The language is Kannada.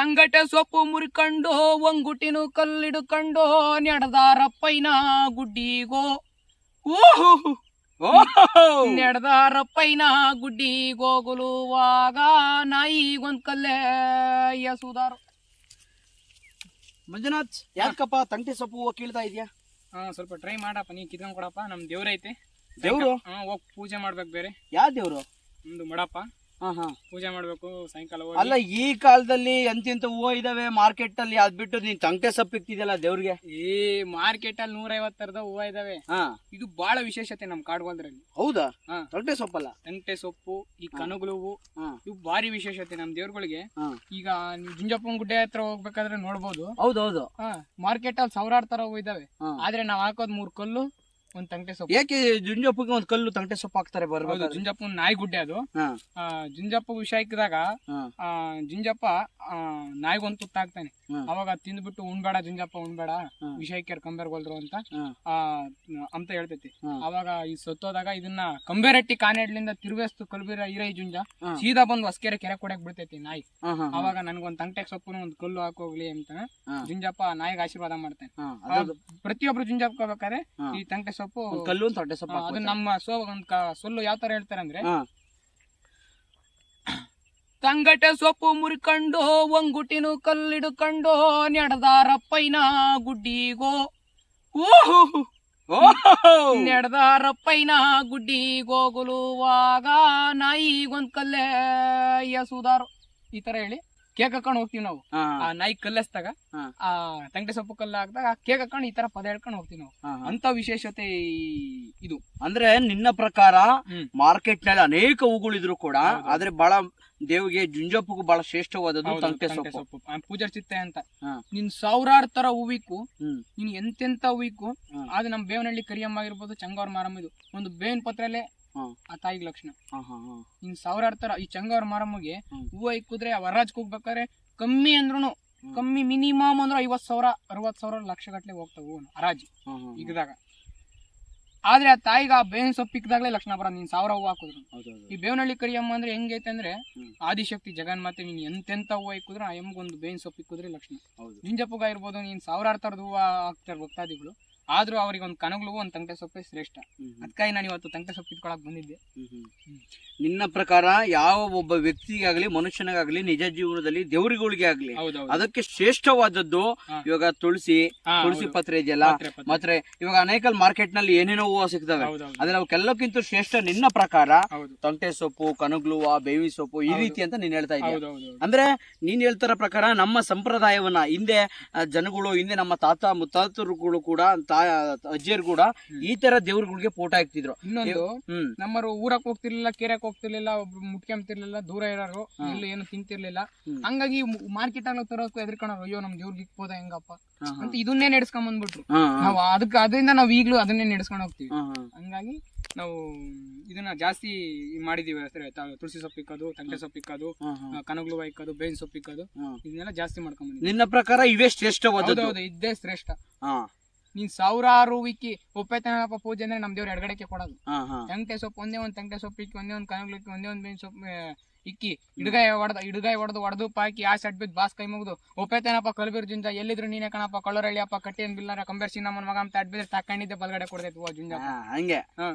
ತಂಗಟೆ ಸೊಪ್ಪು ಮುರಿಕೊಂಡು ಒಂಗುಟಿನು ಕಲ್ಲಿಡುಕೊಂಡು ನೆಡದಾರಪ್ಪೈನ ಗುಡ್ಡಿಗೋ. ಓಹೋ ನೆಡದಾರಪ್ಪೈನ ಗುಡ್ಡಿಗೋಗುಲುವಾಗ ನಾಯಿಗೊಂದ್ ಕಲ್ಲೇ ಎಸುದಾರು. ಮಂಜುನಾಥ್ ಯಾಕಪ್ಪ ತಂಟಿ ಸೊಪ್ಪು ಕೀಳ್ತಾ ಇದೆಯಾ? ಹಾ ಸ್ವಲ್ಪ ಟ್ರೈ ಮಾಡಪ್ಪ ನೀ ಕಿತ್ಕೊಂಡ್ ಕೊಡಪ್ಪ ನಮ್ ದೇವ್ರೈತೆ. ದೇವ್ರು? ಹಾ ಹೋಗ್ ಪೂಜೆ ಮಾಡ್ಬೇಕು ಬೇರೆ. ಯಾವ ದೇವ್ರು? ನಮ್ದು ಮಡಪ್ಪ. ಪೂಜೆ ಮಾಡ್ಬೇಕು ಸಾಯಂಕಾಲ ಹೋಗಿ. ಅಲ್ಲ ಈ ಕಾಲದಲ್ಲಿ ಎಂತಿಂತ ಹೂವು ಇದಾವೆ ಮಾರ್ಕೆಟ್ ಅಲ್ಲಿ ಅದ್ ಬಿಟ್ಟು ನೀನ್ ತಂಟೆ ಸೊಪ್ಪು ಇಕ್ತಿದ್ಯಲ್ಲ ದೇವ್ರಿಗೆ? ಈ ಮಾರ್ಕೆಟ್ ಅಲ್ಲಿ ನೂರೈವತ್ ತರದ ಹೂವ ಇದಾವೆ. ಹಾ. ಇದು ಬಹಳ ವಿಶೇಷತೆ ನಮ್ ಕಾಡ್ಗೋಲ್ದ್ರಲ್ಲಿ ಹೌದಾ. ತಂಟೆ ಸೊಪ್ಪಲ್ಲ? ತಂಟೆ ಸೊಪ್ಪು ಈ ಕನಗುಳು ಹೂವು ಹಾ. ಇವು ಭಾರಿ ವಿಶೇಷತೆ ನಮ್ ದೇವ್ರಗಳಿಗೆ. ಈಗ ನೀವು ಜುಂಜಪ್ಪನ ಗುಡ್ಡೆ ಹತ್ರ ಹೋಗ್ಬೇಕಾದ್ರೆ ನೋಡ್ಬೋದು. ಹೌದೌದು. ಮಾರ್ಕೆಟ್ ಅಲ್ಲಿ ಸಾವಿರಾರು ತರ ಹೂವು ಇದಾವೆ. ಆದ್ರೆ ನಾವ್ ಹಾಕೋದ್ ಮೂರ್ ಕಲ್ಲು ಒಂದ್ ತಂಟೆ ಸೊಪ್ಪು. ಯಾಕೆ ಜುಂಜಪ್ಪಗೆ ಒಂದ್ ಕಲ್ಲು ತಂಟೆ ಸೊಪ್ಪು ಹಾಕ್ತಾರೆ ಹೌದು ಬರ್ಬೋದು ಜುಂಜಪ್ಪ ನಾಯಿ ಗುಡ್ಡೆ ಅದು ಆ, ಜುಂಜಪ್ಪ ವಿಷ ಇಕ್ಕಿದಾಗ ಆ, ಜುಂಜಪ್ಪ ಆ, ನಾಯಿಗೊಂದ್ ತುತ್ತ ಹಾಕ್ತಾನೆ. ಅವಾಗ ತಿಂದ್ಬಿಟ್ಟು ಉಣ್ಬೇಡ ಜುಂಜಪ್ಪ ಉಣ್ಬೇಡ ಹ್ಮ್. ವಿಷ ಹಾಕ್ಯಾರ ಕಂಬೇರ್ಗೊಲ್ದ್ರು ಅಂತ ಆ, ಅಂತ ಹೇಳ್ತೈತಿ. ಅವಾಗ ಈ ಸತ್ತೋದಾಗ ಇದನ್ನ ಕಂಬೇರಟ್ಟಿ ಕಾನೆಡ್ಲಿಂದ ತಿರುವೇಸ್ತು ಕಲ್ಬಿರ ಈರೈ ಜುಂಜ ಹ್ಮ್. ಸೀದಾ ಬಂದು ಹೊಸ್ಕೆರೆ ಕೆರೆ ಕೊಡಕ್ ಬಿಡ್ತೈತಿ ನಾಯಿ. ಅವಾಗ ನನ್ಗೊಂದ್ ತಂಟೆಗ್ ಸೊಪ್ಪು ಒಂದ್ ಕಲ್ಲು ಹಾಕೋಗ್ಲಿ ಅಂತ. ಜುಂಜಪ್ಪ ನಾಯಿಗೆ ಆಶೀರ್ವಾದ ಮಾಡ್ತಾನೆ. ಆ, ಪ್ರತಿಯೊಬ್ರು ಜುಂಜಪ್ಕೋಬೇಕಾದ್ರೆ ಹಾ. ಈ ತಂಟೆ ಸೊಪ್ಪು ಕಲ್ಲು ಸೊಪ್ಪು ಅದು. ನಮ್ಮ ಸೋ ಒಂದ್ ಕ- ಸೊಲ್ಲು ಯಾವ ತರ ಹೇಳ್ತಾರೆ ಅಂದ್ರೆ ಹಾ. ತಂಗಟೆ ಸೊಪ್ಪು ಮುರಿಕೊಂಡು ಒಂಗುಟಿನು ನೆಡದಾರ ನೆಡದಾರಪ್ಪೈನ ಗುಡ್ಡಿಗೋ. ಓಹೋ! ನೆಡದಾರಪ್ಪೈನ ಗುಡ್ಡಿಗೋಗುಲುವಾಗ ನಾಯಿಗೊಂದ್ ಕಲ್ಲೆ ಎಸುದಾರು ಈ ತರ ಹೇಳಿ. ಕೇಕ್ ಹಾಕೊಂಡು ಹೋಗ್ತೀವಿ ನಾವು ಆ ನಾಯಿ ಕಲ್ಲಿಸ್ದಾಗ ಆ ತಂಗಡೆ ಸೊಪ್ಪು ಕಲ್ಲು ಹಾಕಿದಾಗ ಕೇಕ್ ಹಾಕೊಂಡು ಈ ತರ ಪದ ಹೇಳ್ಕೊಂಡು ಹೋಗ್ತೀವಿ ನಾವು. ಅಂತ ವಿಶೇಷತೆ ಇದು ಅಂದ್ರೆ ನಿನ್ನ ಪ್ರಕಾರ ಮಾರ್ಕೆಟ್ನಲ್ಲಿ ಅನೇಕ ಹೂಗಳಿದ್ರು ಕೂಡ. ಆದ್ರೆ ಬಹಳ ದೇವಿಗೆ ಜುಂಜಪ್ಪಗೂ ಬಹಳ ಶ್ರೇಷ್ಠವಾದದ್ದು ತಂಕೆ ಸೊಪ್ಪು ಪೂಜಾರ್ ಚಿತ್ತೆ ಅಂತ. ನಿನ್ ಸಾವಿರಾರು ತರ ಹೂವಿಕ್ಕು ನೀನ್ ಎಂತೆಂತ ಹೂವಿಕ್ಕು. ಅದು ನಮ್ಮ ಬೇವನಹಳ್ಳಿ ಕರಿಯಮ್ಮ ಆಗಿರ್ಬೋದು ಚಂಗವ್ರ ಮಾರಮ್ಮ ಇದು ಒಂದು ಬೇವಿನ ಪತ್ರೆಲೆ ಹ್ಮ್. ಆ ತಾಯಿಗೆ ಲಕ್ಷಣ. ಹಿಂಗ್ ಸಾವಿರಾರು ತರ ಈ ಚಂಗವ್ರ ಮಾರಮ್ಮಗೆ ಹೂವು ಇಕ್ಕಿದ್ರೆ ವರರಾಜ್ ಹೋಗ್ಬೇಕಾದ್ರೆ ಕಮ್ಮಿ ಅಂದ್ರೂ ಕಮ್ಮಿ ಮಿನಿಮಮ್ ಅಂದ್ರೆ ಐವತ್ ಸಾವಿರ ಅರವತ್ ಸಾವಿರ ಲಕ್ಷ ಗಟ್ಲೆ ಹೋಗ್ತಾವ ಹೂವು ಇಗ್ದಾಗ ಆದ್ರೆ ಆ ತಾಯಿಗೆ ಆ ಬೇವಿನ ಸೊಪ್ಪು ಇಕ್ದಾಗ್ಲೇ ಲಕ್ಷಣ ಬರ ನೀನ್ ಸಾವಿರ ಹೂವು ಹಾಕಿದ್ರು. ಈ ಬೇವನಹಳ್ಳಿ ಕರಿಯಮ್ಮ ಅಂದ್ರೆ ಹೆಂಗೈತೆ ಅಂದ್ರೆ ಆದಿಶಕ್ತಿ ಜಗನ್ ಮಾತೆ ನೀನ್ ಎಂತೆಂತ ಹೂವು ಇಕ್ಕಿದ್ರೆ ಆ ಎಮ್ಗೊಂದು ಬೇವಿನ ಸೊಪ್ಪು ಇಕ್ಕಿದ್ರೆ ಲಕ್ಷಣ. ಹೌದು. ಜುಂಜಪ್ಪಗ ಇರ್ಬೋದು ನೀನ್ ಸಾವಿರಾರು ತರದ ಹೂವು ಹಾಕ್ತಾರೆ ಭಕ್ತಾದಿಗಳು ಆದ್ರೂ ಅವ್ರಿಗೆ ಒಂದು ಕನಗ್ಲು ಒಂದ್ ತಂಟೆ ಸೊಪ್ಪೆ ಶ್ರೇಷ್ಠ. ಅದಕ್ಕಾಗಿ ನಾನು ಇವತ್ತು ತಂಟೆ ಸೊಪ್ಪು ಇಟ್ಕೊಳಕ್ ಬಂದಿದ್ದೆ. ನಿನ್ನ ಪ್ರಕಾರ ಯಾವ ಒಬ್ಬ ವ್ಯಕ್ತಿಗಾಗ್ಲಿ ಮನುಷ್ಯನಿಗಾಗ್ಲಿ ನಿಜ ಜೀವನದಲ್ಲಿ ದೇವರುಗಳಿಗೆ ಆಗ್ಲಿ ಅದಕ್ಕೆ ಶ್ರೇಷ್ಠವಾದದ್ದು. ಇವಾಗ ತುಳಸಿ ತುಳಸಿ. ಪತ್ರೆ ಇದೆಯಲ್ಲ. ಮತ್ತೆ ಇವಾಗ ಅನೇಕ ಮಾರ್ಕೆಟ್ನಲ್ಲಿ ಏನೇನೋ ಹೂವು ಸಿಗ್ತವೆ. ಅದ್ರ ಅವಕ್ಕೆಲ್ಲಕ್ಕಿಂತ ಶ್ರೇಷ್ಠ ನಿನ್ನ ಪ್ರಕಾರ ತೊಂಟೆ ಸೊಪ್ಪು ಕನಗ್ಲುವ ಬೇವಿ ಸೊಪ್ಪು ಈ ರೀತಿ ಅಂತ ನೀನ್ ಹೇಳ್ತಾ ಇದ್ದೀನಿ ಅಂದ್ರೆ ನೀನ್ ಹೇಳ್ತಾರ ಪ್ರಕಾರ ನಮ್ಮ ಸಂಪ್ರದಾಯವನ್ನ ಹಿಂದೆ ಜನಗಳು ಹಿಂದೆ ನಮ್ಮ ತಾತ ಮುತ್ತಾತರುಗಳು ಕೂಡ ತಾ ಅಜ್ಜಿಯರು ಕೂಡ ಈ ತರ ದೇವ್ರುಗಳಿಗೆ ಫೋಟೋ ಹಾಕ್ತಿದ್ರು. ಇನ್ನೊಂದು ನಮ್ಮ ಊರಕ್ಕೆ ಊರಕ್ ಹೋಗ್ತಿರ್ಲಿಲ್ಲ ಕೆರೆಕ್ ಹೋಗ್ತಿರ್ಲಿಲ್ಲ ಒಬ್ರು ಮುಟ್ಕೊಂತಿರ್ಲಿಲ್ಲ ದೂರ ಇರೋರು ಇಲ್ಲಿ ಎಲ್ಲೂ ಏನು ತಿಂತಿರ್ಲಿಲ್ಲ. ಹಂಗಾಗಿ ಮಾರ್ಕೆಟ್ ಅಲ್ಲಿ ತರೋಕು ಎದ್ರಕೊಂಡ್ರು ಅಯ್ಯೋ ನಮ್ ಇವ್ರಿಗೆ ಇಕ್ಬೋದ ಹೆಂಗಪ್ಪ. ಅಂತ ಇದನ್ನೇ ನಡೆಸ್ಕೊಂಡ್ ಬಂದ್ಬಿಟ್ರು. ನಾವ್ ಅದಕ್ಕೆ ಅದರಿಂದ ನಾವ್ ಈಗ್ಲೂ ಅದನ್ನೇ ನಡೆಸ್ಕೊಂಡು ಹೋಗ್ತೀವಿ. ಹಂಗಾಗಿ ನಾವು ಇದನ್ನ ಜಾಸ್ತಿ ಮಾಡಿದೀವಿ ತುಳಸಿ ಸೊಪ್ಪು ಇಕ್ಕೋದು ತಂಟೆ ಸೊಪ್ಪು ಇಕ್ಕೋದು. ಕನಗ್ಲುವ ಇಕ್ಕೋದು ಬೇವಿನ ಸೊಪ್ಪು ಇಕ್ಕೋದು ಇದನ್ನೆಲ್ಲ ಜಾಸ್ತಿ ಮಾಡ್ಕೊಂಡ್ ನಿನ್ನ ಪ್ರಕಾರ ಇವೇ ಶ್ರೇಷ್ಠ ಹೌದು ಇದ್ದೇ ಶ್ರೇಷ್ಠ. ನೀನ್ ಸಾವಿರಾರು ವಿಕ್ಕಿ ಒಪ್ಪೆತನಪ್ಪ ಪೂಜೆ ಅಂದ್ರೆ ನಮ್ ದೇವ್ರ ಎಡಗಡೆಗೆ ಕೊಡೋದು. ತಂಟೆ ಸೊಪ್ಪು ಒಂದೇ ಒಂದ್ ತಂಟೆ ಸೊಪ್ಪು ಇಕ್ಕಿ ಒಂದೇ ಒಂದ್ ಕನಗ್ಲಿಕ್ಕಿ ಒಂದೇ ಒಂದ್ ಬೇವಿನ ಸೊಪ್ಪು ಇಕ್ಕಿ. ಹಿಡ್ಗಾಯ ಹೊಡೆದ ಹಿಡ್ಗಾಯ ಹೊಡೆದು ಹೊಡೆದು ಪಾಕಿ ಆ ಸಟ್ ಬಿದ್ದು ಬಾಸ್ ಕೈ ಮುಗಿದು. ಒಪ್ಪೇತನಪ್ಪ ಕಲ್ಬಿರ್ ಜುಂಜ ಎಲ್ಲಿದ್ರು ನೀನೇ ಕಣಪ್ಪ ಕಳ್ಳರಳ್ಳಿಯಪ್ಪ ಕಟ್ಟಿ ಏನ್ ಬಿಲ್ಲಾರ ಕಂಬೇರ್ ಸಿನ್ನಮ್ಮನ ಮಗ ಅಂತ ಅಡ್ಬಿದ್ರೆ ತಕೊಂಡಿದ್ದೆ ಬಲ್ಗಡೆ ಕೊಡ್ತೈತಿ ಜುಂಜ. ಹಂಗೆ. ಹಾ.